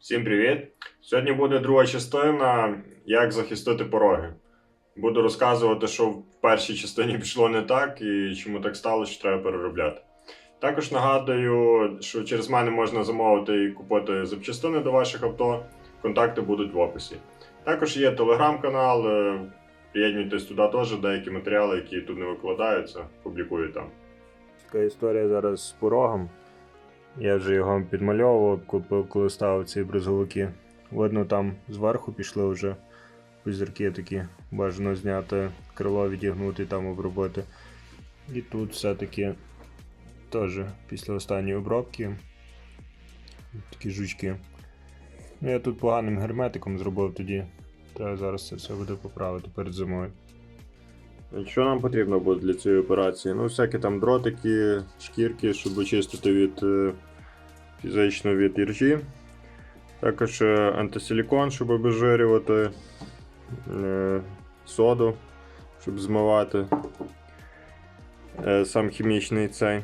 Всім привіт! Сьогодні буде друга частина, як захистити пороги. Буду розказувати, що в першій частині пішло не так і чому так сталося, що треба переробляти. Також нагадую, що через мене можна замовити і купити запчастини до ваших авто. Контакти будуть в описі. Також є телеграм-канал. е, Приєднуйтесь туди теж, деякі матеріали, які тут не викладаються, публікую там. Така історія зараз з порогом. Я вже його підмальовував, коли ставив ці бризовики. Видно, там зверху пішли вже пузірки такі. Бажано зняти, крило відігнути, там обробити. І тут все-таки теж після останньої обробки такі жучки. Ну, я тут поганим герметиком зробив тоді. Треба зараз це все буде поправити перед зимою. Що нам потрібно буде для цієї операції? Ну, всякі там дротики, шкірки, щоб очистити від е, фізично від іржі. Також е, антисилікон, щоб обезжирювати, е, соду, щоб змивати сам хімічний цей.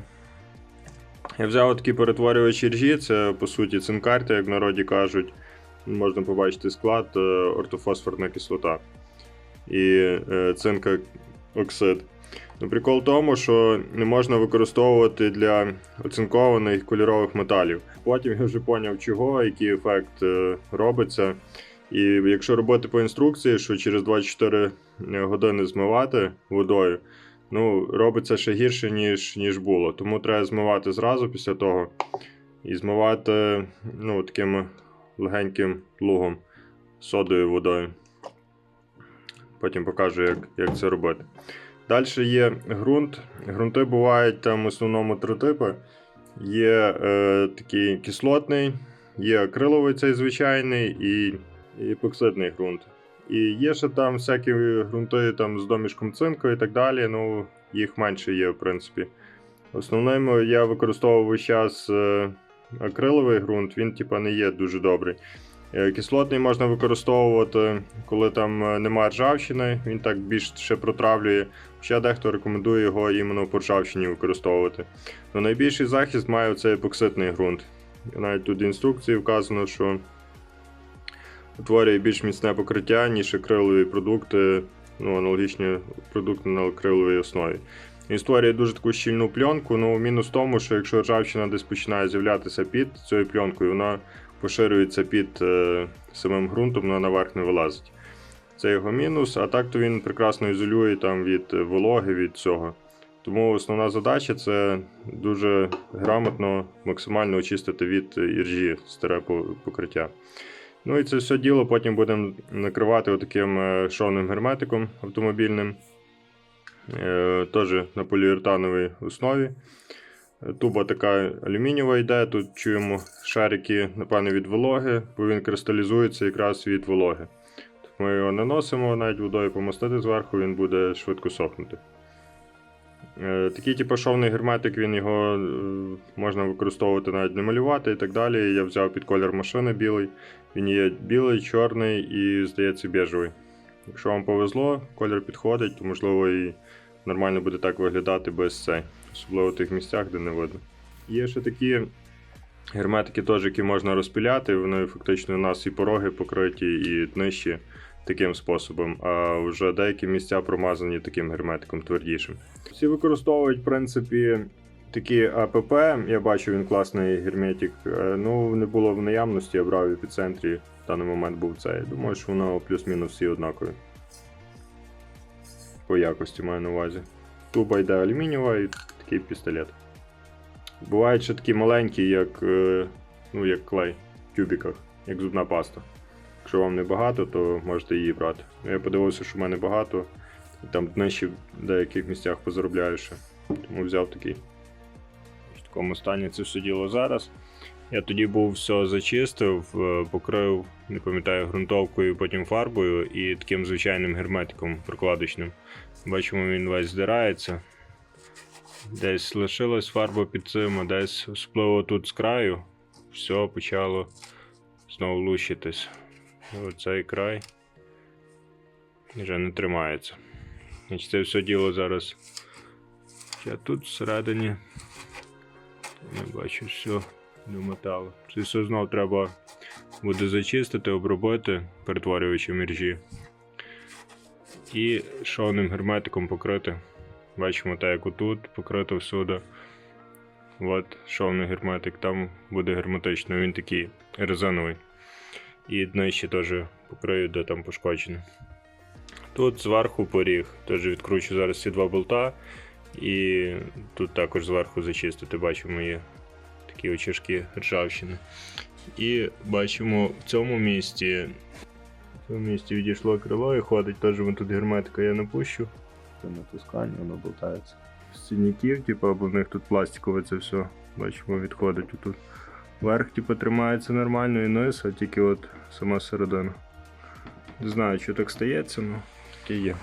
Я взяв такий перетворювач іржі, це по суті цинкарта, як в народі кажуть. Можна побачити склад, ортофосфорна кислота і цинка оксид. Ну, прикол в тому, що не можна використовувати для оцинкованих кольорових металів. Потім я вже поняв, чого, який ефект е, робиться. І якщо робити по інструкції, що через 24 години змивати водою, ну, робиться ще гірше, ніж, ніж було. Тому треба змивати зразу після того і змивати ну, таким легеньким лугом, содою водою. Потім покажу, як, як це робити. Далі є ґрунт. Ґрунти бувають там в основному три типи. Є е, такий кислотний, є акриловий цей звичайний і, епоксидний ґрунт. І є ще там всякі ґрунти там, з домішком цинку і так далі. Ну, їх менше є, в принципі. Основним я використовував час е, акриловий ґрунт, він типа не є дуже добрий. Е, Кислотний можна використовувати, коли там е, немає ржавчини, він так більш ще протравлює. Ще дехто рекомендує його іменно по ржавчині використовувати. Но найбільший захист має цей епоксидний ґрунт. Навіть тут в інструкції вказано, що утворює більш міцне покриття, ніж акрилові продукти, ну, аналогічні продукти на акриловій основі. Він створює дуже таку щільну пленку, ну мінус в тому, що якщо ржавчина десь починає з'являтися під цією пленкою, вона поширюється під е, самим ґрунтом, вона наверх не вилазить. Це його мінус, а так то він прекрасно ізолює там від вологи, від цього. Тому основна задача це дуже грамотно, максимально очистити від іржі старе покриття. Ну і це все діло потім будемо накривати отаким е, шовним герметиком автомобільним, е, теж на поліуретановій основі. Туба така алюмінієва йде, тут чуємо шарики, напевно, від вологи, бо він кристалізується якраз від вологи. Ми його наносимо, навіть водою помастити зверху, він буде швидко сохнути. Е, Такий типу шовний герметик, він його е, можна використовувати навіть не малювати і так далі. Я взяв під колір машини білий. Він є білий, чорний і, здається, біжевий. Якщо вам повезло, колір підходить, то можливо і нормально буде так виглядати без цей, особливо в тих місцях, де не видно. Є ще такі герметики, теж, які можна розпіляти, вони фактично у нас і пороги покриті, і днищі таким способом, а вже деякі місця промазані таким герметиком твердішим. Всі використовують, в принципі, такі АПП. Я бачу, він класний герметик. Е, Ну, не було в наявності, я брав в епіцентрі. В даний момент був цей. Думаю, що воно плюс-мінус всі однакові. По якості маю на увазі. Туба йде алюмінієва і такий пістолет. Бувають ще такі маленькі, як, е, ну, як клей в тюбіках, як зубна паста. Якщо вам не багато, то можете її брати. Я подивився, що в мене багато. І там днищі в деяких місцях позаробляю ще. Тому взяв такий. в такому стані це все діло зараз. Я тоді був все зачистив, е, покрив, не пам'ятаю, ґрунтовкою, потім фарбою і таким звичайним герметиком прокладочним. Бачимо, він весь здирається. Десь лишилась фарба під цим, десь особливо тут з краю. Все почало знову лущитись. Оцей край вже не тримається. Значить, це все діло зараз. Я тут всередині не бачу все до металу. Це все знов треба буде зачистити, обробити перетворювачем іржі. І шовним герметиком покрити. Бачимо так, як отут покрито всюди. От шовний герметик, там буде герметично, він такий резиновий. І днище теж покрию, де там пошкоджено. Тут зверху поріг, теж відкручу зараз ці два болта. І тут також зверху зачистити, бачимо, є такі очишки ржавчини. І бачимо в цьому місці. В цьому місці відійшло крило і ходить, теж тут герметика я напущу. Це натискання, воно болтається. Синяків, типу, або в них тут пластикове це все. Бачимо, відходить отут. Верх, типу, тримається нормально і низ, а тільки от сама середина. Не знаю, що так стається, але таке є.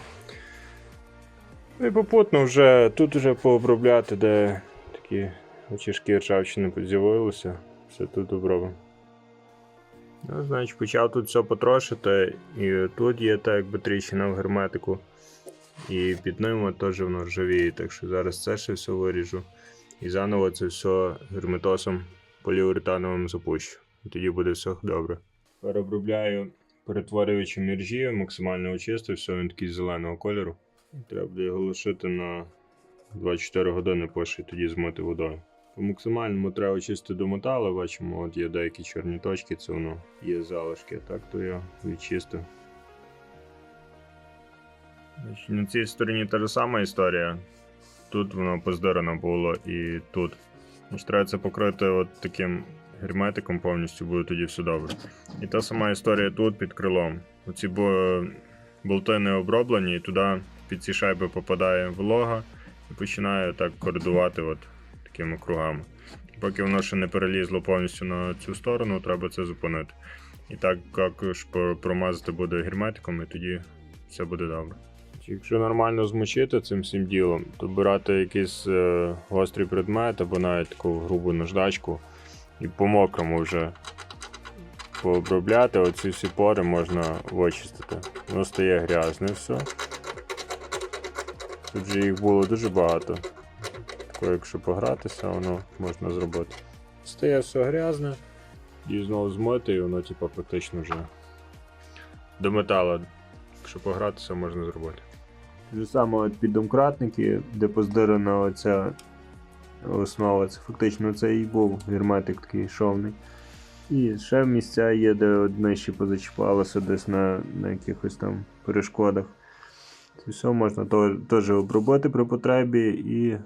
Ну і попутно вже тут вже пообробляти, де такі очишки ржавчини з'явилися. Все тут обробимо. Ну, значить, почав тут все потрошити, і тут є так якби тріщина в герметику. І під ним теж воно ржавіє, так що зараз це ще все виріжу. І заново це все герметосом поліуретановим запущу. І тоді буде все добре. Переобробляю перетворюючи міржі, максимально очистив, все він такий зеленого кольору. Треба буде його лишити на 24 години, поки і тоді змити водою. По максимальному треба очистити до металу, бачимо, от є деякі чорні точки, це воно є залишки, так то я відчистив. На цій стороні та ж сама історія. Тут воно поздирано було і тут. Треба це покрити от таким герметиком повністю, буде тоді все добре. І та сама історія тут під крилом. Оці бо- болти не оброблені, і туди під ці шайби попадає волога і починає так коридувати от такими кругами. Поки воно ще не перелізло повністю на цю сторону, треба це зупинити. І так також про- промазати буде герметиком, і тоді все буде добре. Якщо нормально змочити цим всім ділом, то брати якийсь е, гострий предмет або навіть таку грубу наждачку і по мокрому вже пообробляти, оці всі пори можна вичистити. Воно стає грязне все. Тут же їх було дуже багато. Тако, якщо погратися, воно можна зробити. Стає все грязне, і знову змити, і воно типу, практично вже до металу. Якщо погратися, можна зробити. Те саме от під домкратники, де поздирана оця основа, це фактично це і був герметик такий шовний. І ще місця є, де нижче позачіпалося десь на, на якихось там перешкодах. Це все можна теж обробити при потребі і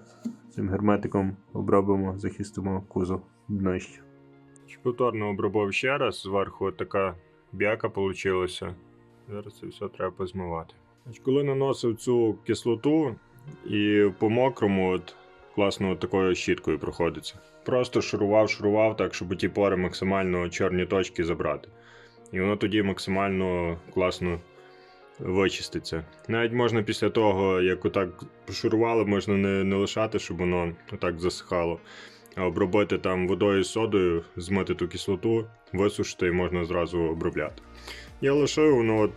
цим герметиком обробимо, захистимо кузов днище. Повторно обробив ще раз, зверху така бяка вийшла. Зараз це все треба позмивати. Коли наносив цю кислоту і по мокрому, от класно от такою щіткою проходиться. Просто шурував, шурував так, щоб ті пори максимально чорні точки забрати. І воно тоді максимально класно вичиститься. Навіть можна після того, як отак пошурували, можна не, не лишати, щоб воно отак засихало. А обробити там водою з содою, змити ту кислоту, висушити і можна зразу обробляти. Я лишив, воно от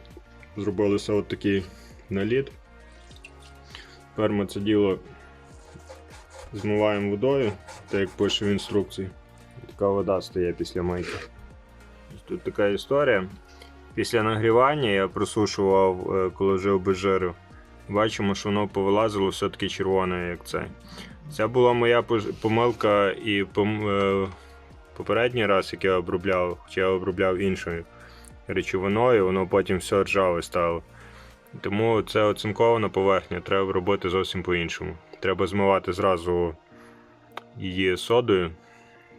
зробилося от такий наліт. Тепер ми це діло змиваємо водою, так як пише в інструкції. Така вода стає після майки. Тут така історія. Після нагрівання я просушував, е, коли вже обезжирив. Бачимо, що воно повилазило все-таки червоне, як це. Це була моя помилка і е, попередній раз, як я обробляв, хоча я обробляв іншою речовиною, воно потім все ржаве стало. Тому це оцинкована поверхня, треба робити зовсім по-іншому. Треба змивати зразу її содою.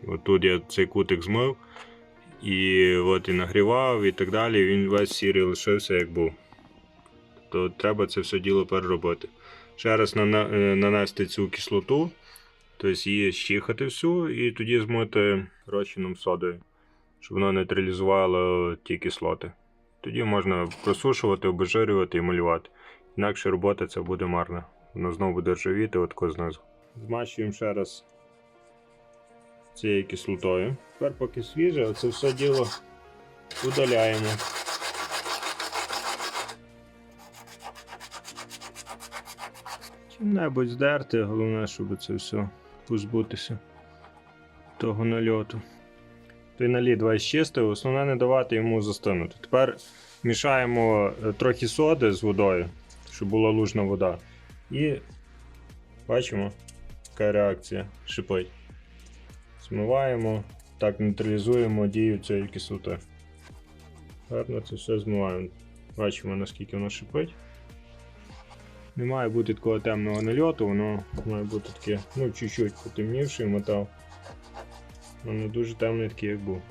От тут я цей кутик змив, і от і нагрівав, і так далі. Він весь сірий лишився, як був. То треба це все діло переробити. Ще раз е, нанести цю кислоту, тобто її щихати всю, і тоді змити розчином содою, щоб воно нейтралізувало ті кислоти. Тоді можна просушувати, обезжирювати і малювати. Інакше робота це буде марна. Воно знову буде ржавіти отко знизу. Змащуємо ще раз цією кислотою. Тепер поки свіже, оце все діло удаляємо. Чим-небудь здерти, головне, щоб це все позбутися того нальоту. Той наліт весь чистий, основне не давати йому застинути. Тепер мішаємо е, трохи соди з водою, щоб була лужна вода. І бачимо, яка реакція шипить. Змиваємо, так нейтралізуємо дію цієї кислоти. Гарно це все змиваємо. Бачимо, наскільки воно шипить. Не має бути такого темного нальоту, воно має бути таке, ну, чуть-чуть потемнівший метал. Ну, дуже темний такий, як був.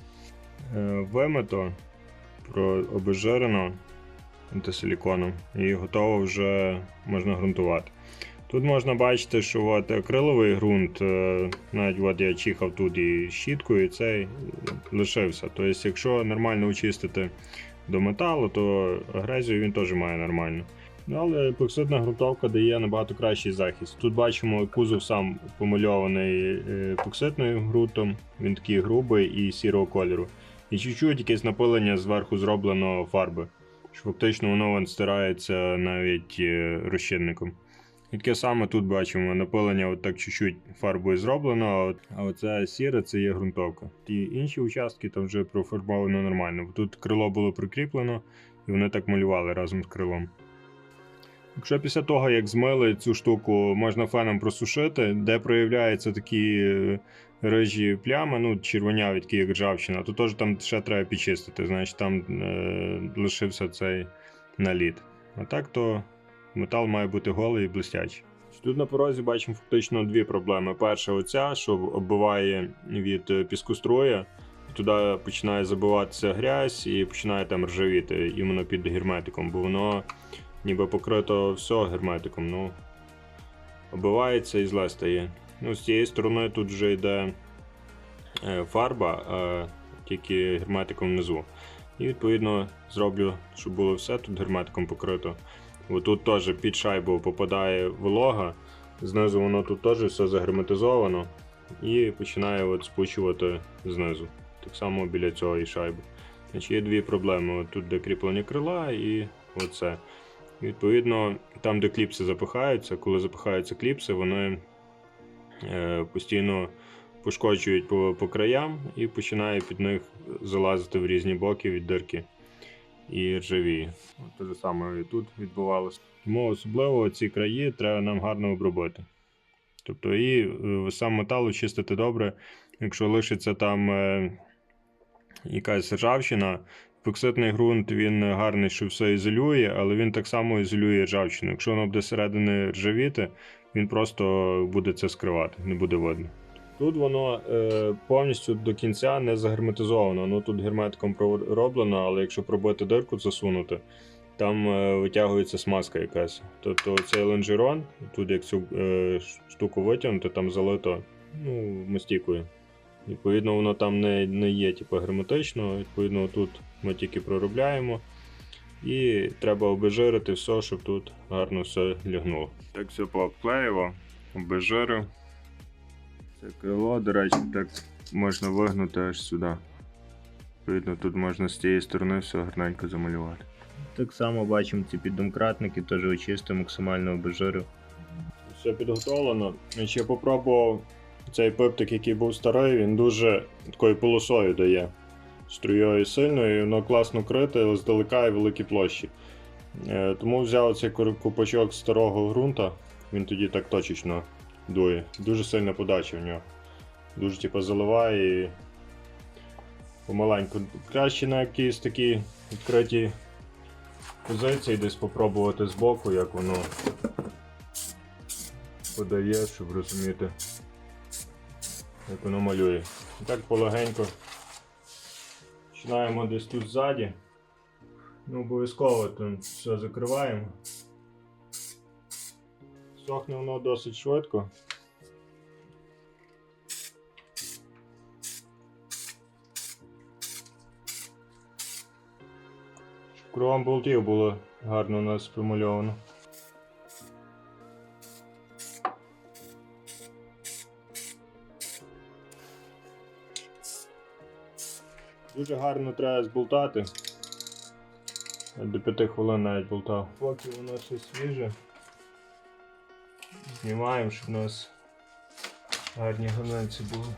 Е, вимито, обезжирено антисиліконом і готово вже можна ґрунтувати. Тут можна бачити, що от акриловий ґрунт, е, навіть от я чихав тут і щіткою, і цей лишився. Тобто, якщо нормально очистити до металу, то агрезію він теж має нормально. Ну, Але епоксидна ґрунтовка дає набагато кращий захист. Тут бачимо, кузов сам помальований е, епоксидним ґрунтом, він такий грубий і сірого кольору. І чуть-чуть якесь напилення зверху зроблено фарби. Що фактично воно вон стирається навіть е, розчинником. І таке саме тут бачимо напилення от так чуть-чуть фарбою зроблено, а оце сіре це є ґрунтовка. Ті інші участки там вже профарбовано нормально. Бо Тут крило було прикріплено, і вони так малювали разом з крилом. Якщо після того, як змили цю штуку, можна феном просушити, де проявляються такі е, рижі плями, ну, червоняві, такі як ржавчина, то теж там ще треба підчистити, значить там е, лишився цей наліт. А так то метал має бути голий і блистячий. Тут на порозі бачимо фактично дві проблеми. Перша оця, що оббиває від е, піскоструя, туди починає забиватися грязь і починає там ржавіти іменно під герметиком, бо воно ніби покрито все герметиком, ну оббивається і зле стає. Ну, з цієї сторони тут вже йде е, фарба, а тільки герметиком внизу. І відповідно зроблю, щоб було все тут герметиком покрито. Бо тут теж під шайбу попадає волога, знизу воно тут теж все загерметизовано і починає от спучувати знизу. Так само біля цього і шайби. Значить, є дві проблеми. От тут де кріплення крила і оце. Відповідно, там, де кліпси запихаються, коли запихаються кліпси, вони е, постійно пошкоджують по, краям і починає під них залазити в різні боки від дирки і ржавіє. От Те ж саме і тут відбувалося. Тому особливо ці краї треба нам гарно обробити. Тобто і е, сам метал очистити добре, якщо лишиться там е, якась ржавчина, епоксидний ґрунт він гарний, що все ізолює, але він так само ізолює ржавчину. Якщо воно буде всередини ржавіти, він просто буде це скривати, не буде видно. Тут воно е, повністю до кінця не загерметизовано. Ну тут герметиком пророблено, але якщо пробити дирку засунути, там е, витягується смазка якась. Тобто цей лонжерон, тут як цю е, штуку витягнути, там залито ну, мастікою. Відповідно, воно там не, не є типу, герметично, відповідно, тут ми тільки проробляємо. І треба обезжирити все, щоб тут гарно все лягнуло. Так все пообклеїво, обезжирив. Це крило, до речі, так можна вигнути аж сюди. Відповідно, тут можна з цієї сторони все гарненько замалювати. Так само бачимо ці піддомкратники, теж очистив, максимально обезжирив. Все підготовлено. Я ще попробував цей пиптик, який був старий, він дуже такою полосою дає. Струєю сильною, воно класно крите, здалека і великі площі. Е, Тому взяв цей купачок старого ґрунта, він тоді так точечно дує. Дуже сильна подача в нього. Дуже типу, заливає і помаленьку. Краще на якійсь такій відкритій позиції десь попробувати збоку, як воно подає, щоб розуміти, як воно малює. І так полегенько. Починаємо десь тут ззаді. Ну, обов'язково там все закриваємо. Сохне воно досить швидко. Щоб Кругом болтів було гарно у нас промальовано. Дуже гарно треба зболтати. До 5 хвилин навіть болтав. Поки воно ще свіже. Знімаємо, щоб у нас гарні граненці були.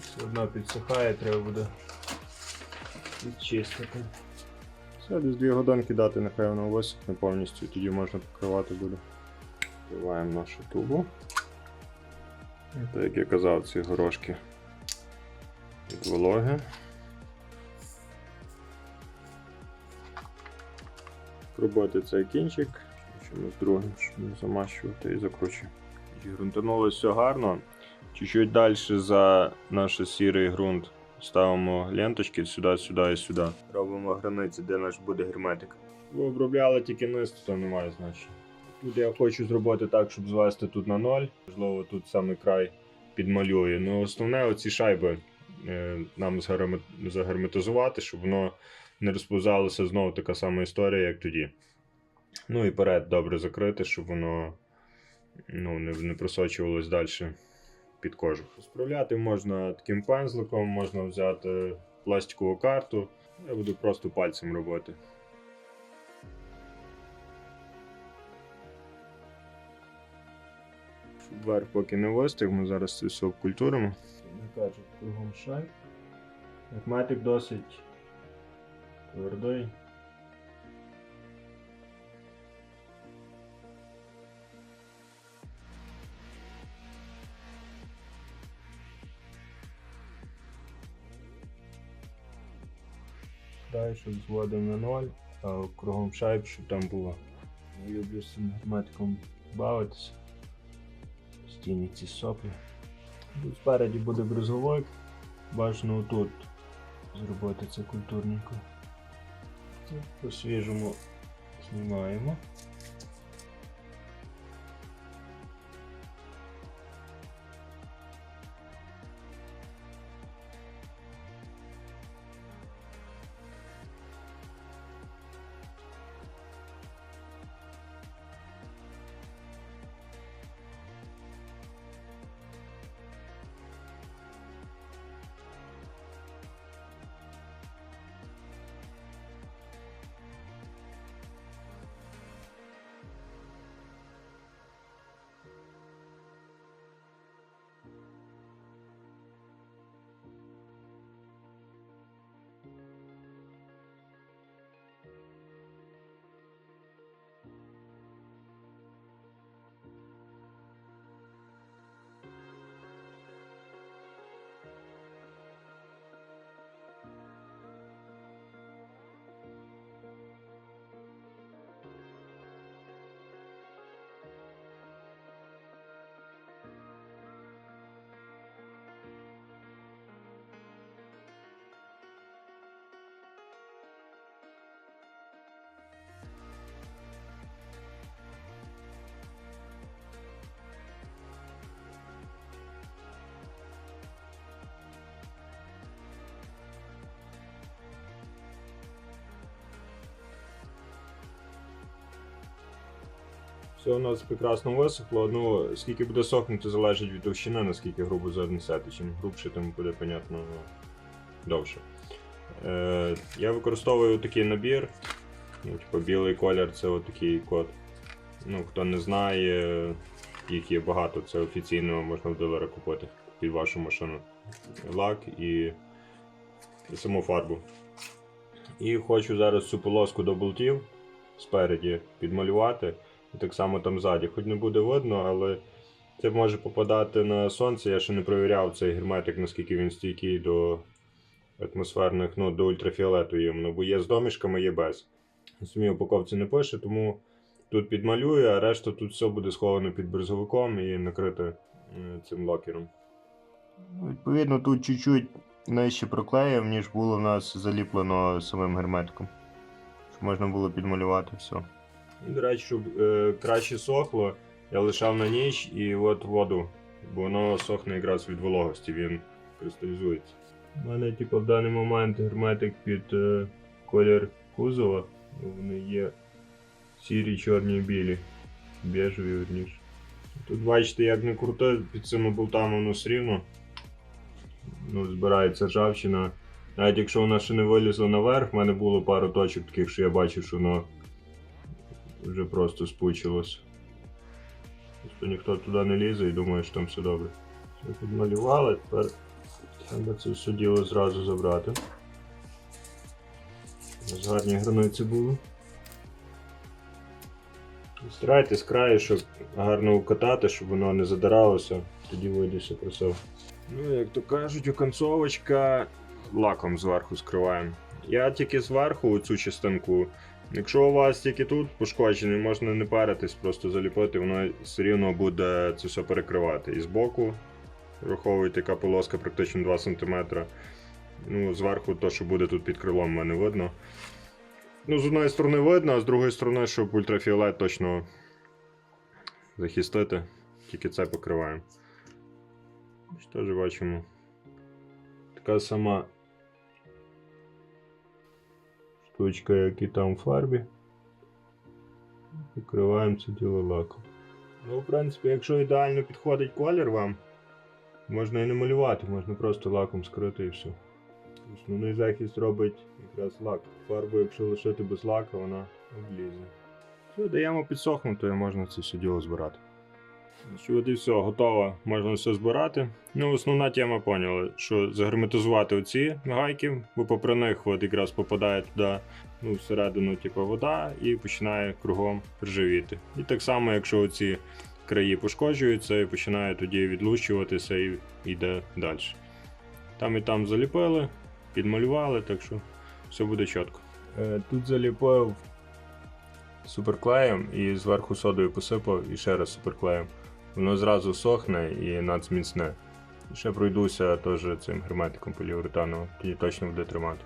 Все одно підсихає, треба буде відчистити. Все, десь дві годинки дати, нехай воно висохне повністю, тоді можна покривати буде. Вкриваємо нашу тубу. Так як я казав, ці горошки від вологи. Пробувати цей кінчик, чимось другим, щоб замащувати і закручую. Грунтануло все гарно. Чуть-чуть далі за наш сірий ґрунт ставимо ленточки сюди, сюди і сюди. Робимо границі, де наш буде герметик. Ви обробляли тільки низ, то немає значення. Я хочу зробити так, щоб звести тут на ноль. Можливо, тут саме край підмалює. Ну, основне оці шайби е, нам загерметизувати, щоб воно не розповзалося знову така сама історія, як тоді. Ну і перед добре закрити, щоб воно ну, не, не просочувалось далі під кожу. Справляти можна таким пензликом, можна взяти пластикову карту. Я буду просто пальцем робити. Щоб поки не вистиг, ми зараз це все обкультуримо. Не кажу, кругом шай. Герметик досить твердий. Далі, щоб зводимо на ноль, а кругом шайб, щоб там було. Я люблю з цим герметиком бавитися. Постійні ці соплі. Тут спереді буде бризовик. Бажано отут зробити це культурненько. Це по-свіжому знімаємо. Все у нас прекрасно висохло. Ну, скільки буде сохнути, залежить від товщини, наскільки грубо занесете. Чим грубше, тим буде, понятно, довше. Е, я використовую такий набір. Ну, типу, білий колір це отакий код. Ну, хто не знає, їх є багато, це офіційно можна в дилера купити під вашу машину. Лак і, саму фарбу. І хочу зараз цю полоску до болтів спереді підмалювати. Так само там ззаді. Хоч не буде видно, але це може попадати на сонце. Я ще не перевіряв цей герметик, наскільки він стійкий до атмосферних, ну, до ультрафіолету іменно, бо є з домішками, є без. На упаковці не пише, тому тут підмалюю, а решта тут все буде сховано під бризовиком і накрите е, цим локером. Відповідно, тут чуть-чуть нижче проклеїв, ніж було в нас заліплено самим герметиком. Щоб можна було підмалювати все. І, до речі, щоб е, краще сохло, я лишав на ніч і от воду, бо воно сохне якраз від вологості, він кристалізується. У мене, типу, в даний момент герметик під е, колір кузова. Вони є сірі, чорні білі. Бежеві верніше. Тут бачите, як не круто, під цими болтами воно все рівно. Ну, збирається ржавчина. Навіть якщо вона ще не вилізла наверх, в мене було пару точок таких, що я бачив, що воно вже просто спучилось. Просто ніхто туди не лізе і думає, що там все добре. Все підмалювали, тепер Треба це все діло зразу забрати. У гарні границі були. Старайтесь краю, щоб гарно укатати, щоб воно не задиралося, тоді вийде все красиво. Ну, як то кажуть, оконцовочка лаком зверху скриваємо. Я тільки зверху цю частинку. Якщо у вас тільки тут пошкоджений, можна не паритись, просто заліпити, воно все рівно буде це все перекривати. І збоку, враховуйте, яка полоска практично 2 см. Ну, зверху то, що буде тут під крилом, в мене видно. Ну, з одної сторони видно, а з другої сторони, щоб ультрафіолет точно захистити, тільки це покриваємо. Ось Теж бачимо. Така сама штучка, як і там в фарбі. Покриваємо це діло лаком. Ну, в принципі, якщо ідеально підходить колір вам, можна і не малювати, можна просто лаком скрити і все. Основний захист робить якраз лак. Фарбу, якщо лишити без лака, вона облізе. Все, даємо підсохнути, і можна це все діло збирати. От і все, готово, можна все збирати. Ну, основна тема поняли, що загерметизувати оці гайки, бо попри них от якраз попадає туди ну, всередину типу, вода і починає кругом ржавіти. І так само, якщо оці краї пошкоджуються, і починає тоді відлущуватися і йде далі. Там і там заліпили, підмалювали, так що все буде чітко. Е, Тут заліпив суперклеєм і зверху содою посипав і ще раз суперклеєм. Воно зразу сохне і нацміцне. Ще пройдуся теж цим герметиком поліуретановим, тоді точно буде тримати.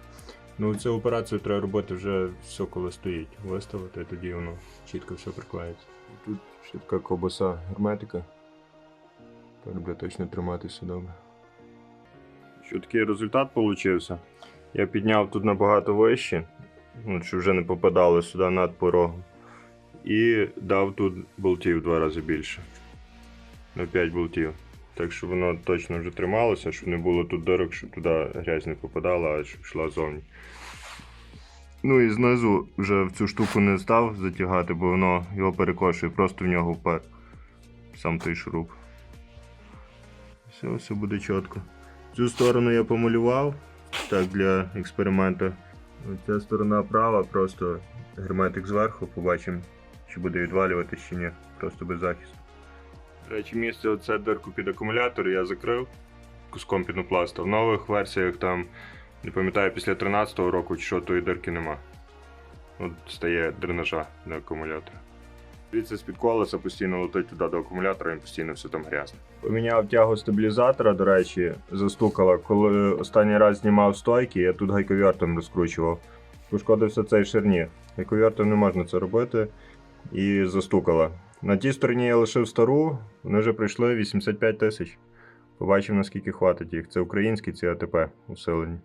Ну, цю операцію треба робити вже все, коли стоїть. Виставити, і тоді воно чітко все приклеїться. Тут ще така ковбаса герметика. Тепер буде точно триматися добре. Що такий результат получився? Я підняв тут набагато вище, ну, щоб вже не попадало сюди над порогом. І дав тут болтів в два рази більше. На 5 болтів. Так що воно точно вже трималося, щоб не було тут дирок, щоб туди грязь не попадала, а щоб йшла зовні. Ну і знизу вже в цю штуку не став затягати, бо воно його перекошує, просто в нього впер. Сам той шуруп. Все, все буде чітко. Цю сторону я помалював так для експерименту. Ця сторона права, просто герметик зверху, побачимо, чи буде відвалюватися чи ні, просто без захисту. Речі, місце оце дирку під акумулятор я закрив куском пінопласту. В нових версіях там, не пам'ятаю, після 13-го року чи що тої дирки нема. От стає дренажа на акумулятора. Дивіться, з-під колеса постійно летить туди до акумулятора, і постійно все там грязне. Поміняв тягу стабілізатора, до речі, застукала. Коли останній раз знімав стойки, я тут гайковертом розкручував. Пошкодився цей шарнір. Гайковертом не можна це робити і застукала. На тій стороні я лишив стару, вони вже прийшли 85 тисяч. Побачимо, наскільки хватить їх. Це українські ці АТП усилені.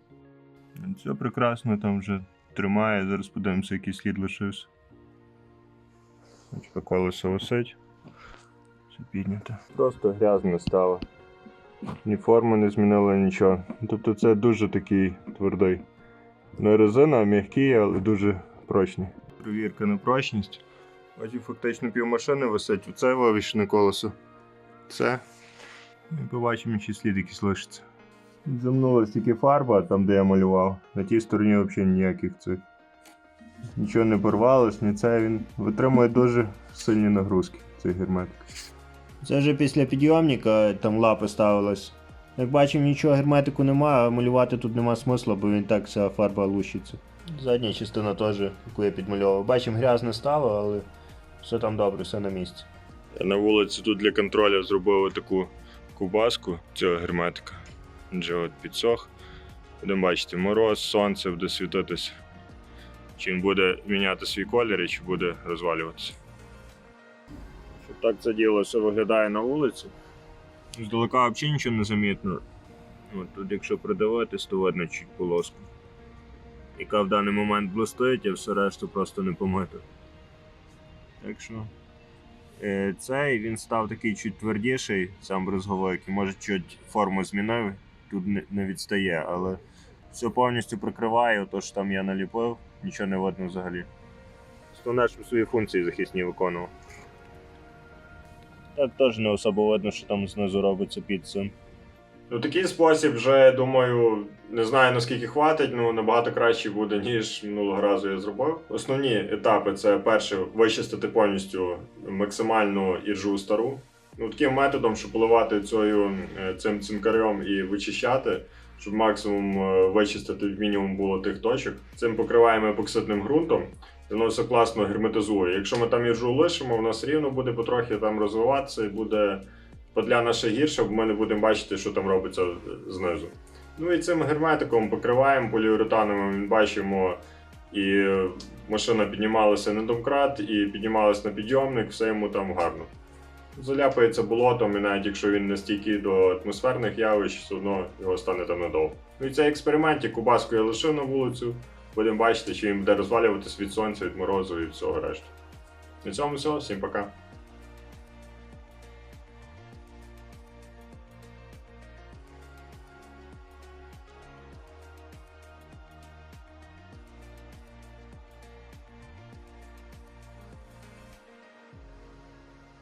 Все прекрасно, там вже тримає. Зараз подивимося, який слід лишився. Очка колесо висить. Все піднято. Просто грязно стало. Ні форми не змінили нічого. Тобто це дуже такий твердий. Не резина, а м'який, але дуже прочний. Провірка на прочність. Бачу, фактично півмашини висить. Оце вивішене колесо. Це. І побачимо, чи слід якийсь лишиться. Замнулась тільки фарба, там де я малював. На тій стороні взагалі ніяких цих. Нічого не порвалось, ні це він витримує дуже сильні нагрузки, цей герметик. Це вже після підйомника там лапи ставились. Як бачимо, нічого герметику немає, а малювати тут нема смисла, бо він так вся фарба лущиться. Задня частина теж, яку я підмальовував. Бачимо, грязне стало, але все там добре, все на місці. На вулиці тут для контролю зробив таку кубаску цього герметика. Вже от підсох. Будемо бачити, мороз, сонце буде світитися. Чи він буде міняти свій колір і чи буде розвалюватися. Щоб так це діло все виглядає на вулиці. Здалека взагалі нічого не замітно. От тут, якщо придивитись, то видно чуть полоску. Яка в даний момент блистить, а все решту просто не помито. Так що. Е, Цей він став такий чуть твердіший, сам брезговик, і може чуть форму змінив, тут не, відстає, але все повністю прикриває, то що там я наліпив, нічого не видно взагалі. Основне, щоб свої функції захисні виконував. Так теж не особо видно, що там знизу робиться під цим. Ну, такий спосіб вже, думаю, не знаю наскільки хватить, ну набагато краще буде, ніж минулого разу я зробив. Основні етапи це перше вичистити повністю максимальну іржу стару. Ну, таким методом, щоб поливати цією, цим цинкарем і вичищати, щоб максимум е, вичистити мінімум було тих точок. Цим покриваємо епоксидним ґрунтом. Воно все класно герметизує. Якщо ми там іржу лишимо, в нас рівно буде потрохи там розвиватися і буде подля наша гірша, бо ми не будемо бачити, що там робиться знизу. Ну і цим герметиком покриваємо поліуретановим, бачимо, і машина піднімалася на домкрат, і піднімалася на підйомник, все йому там гарно. Заляпається болотом, і навіть якщо він не стійкий до атмосферних явищ, все одно його стане там надовго. Ну і цей експеримент, яку баску я лишив на вулицю, будемо бачити, чи він буде розвалюватись від сонця, від морозу і всього решти. На цьому все, всім пока.